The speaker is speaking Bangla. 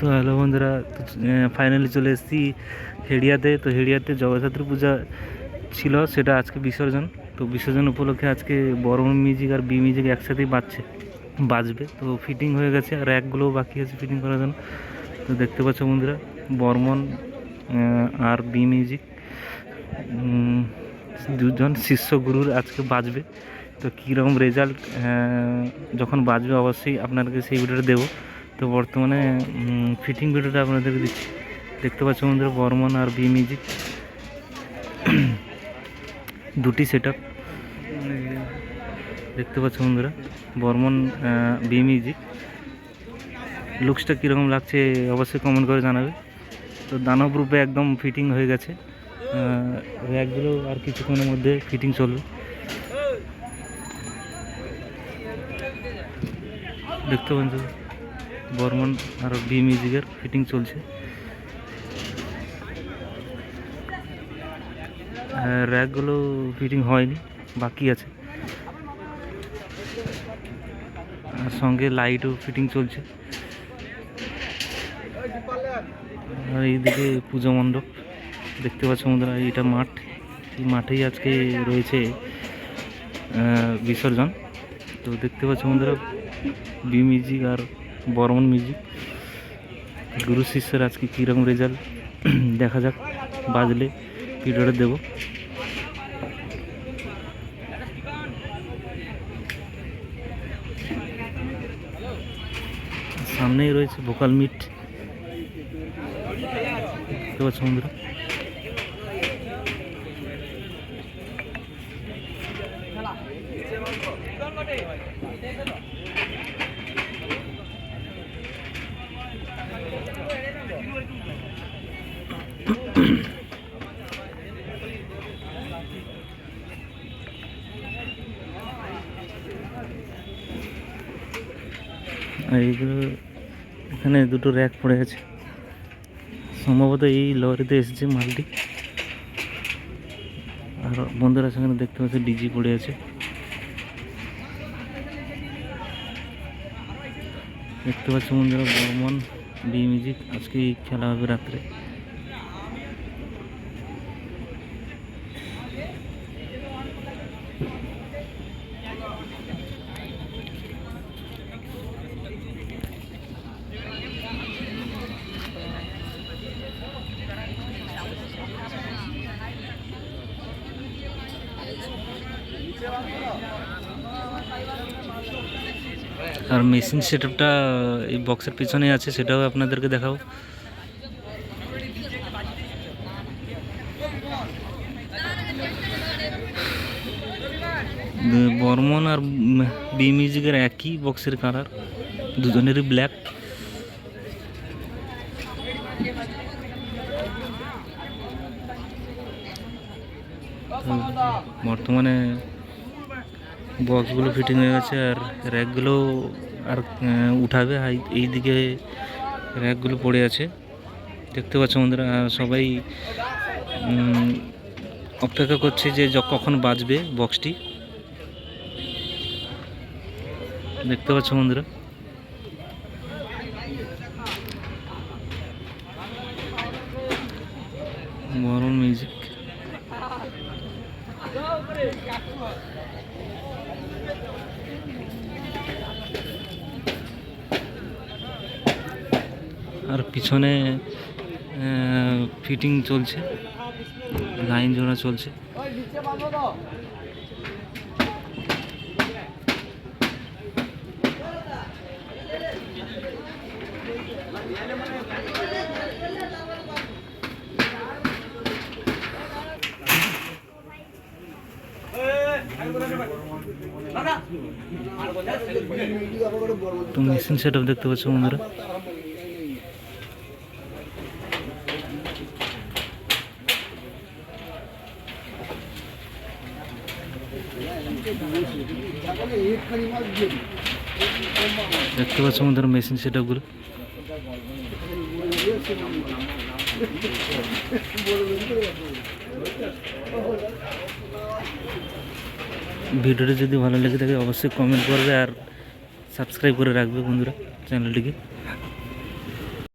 সো হ্যালো বন্ধুরা, তো ফাইনালি চলে এসেছি হেড়িয়াতে। তো হেড়িয়াতে জগদ্ধাত্রী পূজা ছিল, সেটা আজকে বিসর্জন। তো বিসর্জন উপলক্ষে আজকে বড় মিউজিক আর বি মিউজিক একসাথেই বাজছে, বাজবে। তো ফিটিং হয়ে গেছে, আর র্যাকগুলোও বাকি আছে ফিটিং করার জন্য। তো দেখতে পাচ্ছ বন্ধুরা, বর্মন আর বি মিউজিক দুজন শিষ্য গুরুর আজকে বাজবে। তো কীরকম রেজাল্ট যখন বাজবে অবশ্যই আপনাদেরকে সেই ভিডিওটা দেবো। তো বর্তমানে ফিটিং ভিডিওটা আপনাদেরকে দিচ্ছি। দেখতে পাচ্ছ বন্ধুরা, বর্মন আর বি মিউজিক দুটি সেট দেখতে পাচ্ছ বন্ধুরা, বর্মন বি মিউজিক লুকসটা কীরকম লাগছে অবশ্যই কমেন্ট করে জানাবে। তো দানব রূপে একদম ফিটিং হয়ে গেছে। র্যাকগুলো আর কিছুক্ষণের মধ্যে ফিটিং চলবে। দেখতে পাচ্ছ? বর্মন আর বি মিউজিকের ফিটিং চলছে। র্যাকগুলো ফিটিং হয়নি, বাকি আছে। আর সঙ্গে লাইটও ফিটিং চলছে। আর এইদিকে পুজো মণ্ডপ, দেখতে পাচ্ছ বন্ধুরা এটা মাঠ। এই মাঠেই আজকে রয়েছে বিসর্জন। তো দেখতে পাচ্ছ বন্ধুরা বি মিউজিক আর বর্মন মিউজিক। গুরু শিষ্যের আজকে কীরকম রেজাল্ট দেখা যাক, বাজলে ভিডিওটা দেবো। সামনেই রয়েছে ভোকাল মিট দেখতে পাচ্ছ আর এইগুলো এখানে দুটো র্যাক পড়ে আছে। সম্ভবত এই লরিতে এসেছে মালটি। আর বন্ধুরা সেখানে দেখতে পাচ্ছে ডিজি পড়ে আছে। দেখতে পাচ্ছি বন্ধুরা বর্মন, বি মিউজিক, আজকে খেলা হবে রাত্রে। আর মেশিন সেটআপটা এই বক্সের পিছনে আছে, সেটাও আপনাদেরকে দেখাবো। বর্মন আর বি মিউজিকের একই বক্সের কালার, দুজনেরই ব্ল্যাক। বর্তমানে বক্সগুলো ফিটিং হয়ে গেছে আর র্যাকগুলো আর উঠাবে এই দিকে র্যাকগুলো পড়ে আছে। দেখতে পাচ্ছ বন্ধুরা, সবাই অপেক্ষা করছে যে কখন বাজবে বক্সটি। দেখতে পাচ্ছ বন্ধুরা। বরং মিউজিক। আর পিছনে ফিটিং চলছে লাইন জোড়া চলছে। তো মেশিন সেট আপ দেখতে পাচ্ছ বন্ধুরা। দেখতে পাচ্ছ বন্ধুরা মেশিন সেট আপগুলো ভিডিওটি যদি ভালো লেগে থাকে, অবশ্যই কমেন্ট করবে আর সাবস্ক্রাইব করে রাখবে বন্ধুরা চ্যানেলটিকে।